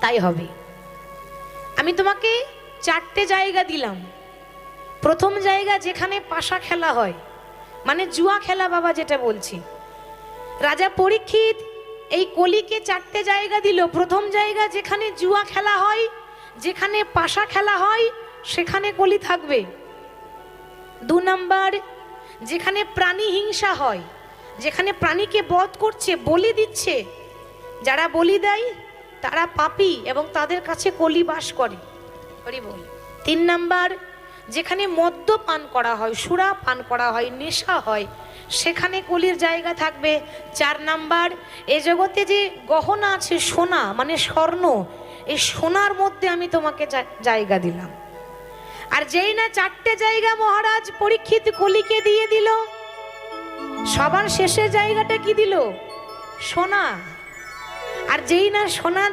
তাই হবে। আমি তোমাকে চারটে জায়গা দিলাম। প্রথম জায়গা যেখানে পাশা খেলা হয় মানে জুয়া খেলা বাবা যেটা বলছি। রাজা পরীক্ষিত এই কলিকে চারটে জায়গা দিল। প্রথম জায়গা যেখানে জুয়া খেলা হয়, যেখানে পাশা খেলা হয়, সেখানে কলি থাকবে। দু নাম্বার, যেখানে প্রাণী হিংসা হয়, যেখানে প্রাণীকে বধ করছে, বলি দিচ্ছে, যারা বলি দেয় তারা পাপি এবং তাদের কাছে কলি বাস করে। বল তিন নাম্বার, যেখানে মদ্য পান করা হয়, সুরা পান করা হয়, নেশা হয়, সেখানে কলির জায়গা থাকবে। চার নাম্বার, এ জগতে যে গহনা আছে, সোনা মানে স্বর্ণ, এই সোনার মধ্যে আমি তোমাকে জায়গা দিলাম। আর যেই না চারটে জায়গা মহারাজ পরীক্ষিত কলিকে দিয়ে দিল, সবার শেষের জায়গাটা কি দিল? সোনা। আর যেই না সোনা